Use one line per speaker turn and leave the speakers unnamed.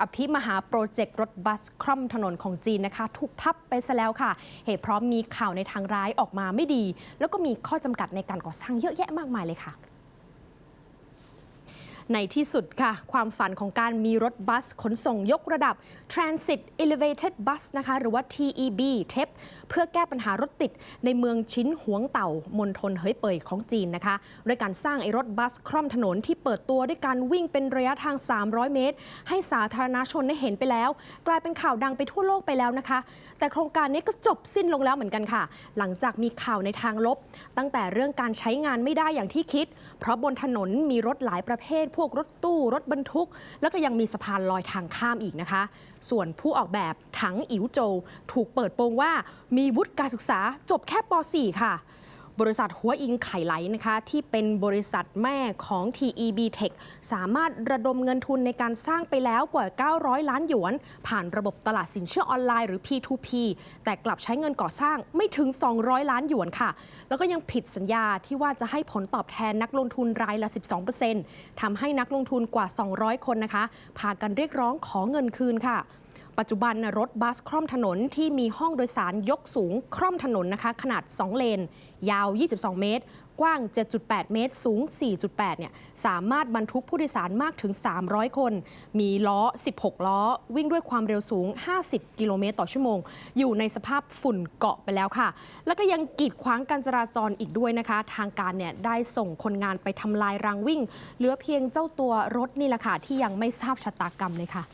อภิมหาโปรเจกต์รถบัสคร่อมถนนของจีนนะคะ ถูกทับไปซะแล้วค่ะ เหตุเพราะมีข่าวในทางร้ายออกมาไม่ดี แล้วก็มีข้อจำกัดในการก่อสร้างเยอะแยะมากมายเลยค่ะ ในที่สุดค่ะ ความฝันของการมีรถบัสขนส่งยกระดับ Transit Elevated Bus นะคะ หรือว่า TEB TEP เพื่อแก้ปัญหารถติดในเมืองชิ้นหวงเต่ามณฑลเฮยเป่ยของจีนนะคะ ด้วยการสร้างไอ้รถบัสคร่อมถนนที่เปิดตัวด้วยการวิ่งเป็นระยะทาง 300 เมตร ให้สาธารณชนได้เห็นไปแล้ว กลายเป็นข่าวดังไปทั่วโลกไปแล้วนะคะ แต่โครงการนี้ก็จบสิ้นลงแล้วเหมือนกันค่ะ หลังจากมีข่าวในทางลบ ตั้งแต่เรื่องการใช้งานไม่ได้อย่างที่คิด เพราะบนถนนมีรถหลายประเภทพวกรถตู้รถบรรทุก แล้วก็ยังมีสะพานลอยทางข้ามอีกนะคะ ส่วนผู้ออกแบบถังอิ๋วโจ ถูกเปิดโปงว่ามีวุฒิการศึกษาจบแค่ป .4 ค่ะ บริษัทหัวอิงไข่ไหลนะคะที่เป็นบริษัทแม่ของ TEB Tech สามารถระดมเงินทุนในการสร้างไปแล้วกว่า 900 ล้านหยวน ผ่านระบบตลาดสินเชื่อออนไลน์หรือ P2P แต่กลับใช้เงินก่อสร้างไม่ถึง 200 ล้านหยวนค่ะ แล้วก็ยังผิดสัญญาที่ว่าจะให้ผลตอบแทนนักลงทุนรายละ 12%ทำให้นักลงทุนกว่า 200 คนนะคะพากันเรียกร้องขอเงินคืนค่ะ ปัจจุบันรถบัสคร่อมถนนที่มีห้องโดยสารยกสูงคร่อมถนนนะคะขนาด 2 เลน ยาว 22 เมตร กว้าง 7.8 เมตร สูง 4.8 เนี่ยสามารถบรรทุกผู้โดยสารมากถึง 300 คน มีล้อ 16 ล้อ วิ่งด้วยความเร็วสูง 50 กิโลเมตรต่อชั่วโมง อยู่ในสภาพฝุ่นเกาะไปแล้วค่ะ แล้วก็ยังกีดขวางการจราจรอีกด้วยนะคะ ทางการเนี่ยได้ส่งคนงานไปทำลายรางวิ่ง เหลือเพียงเจ้าตัวรถนี่แหละค่ะที่ยังไม่ทราบชะตากรรมเลยค่ะ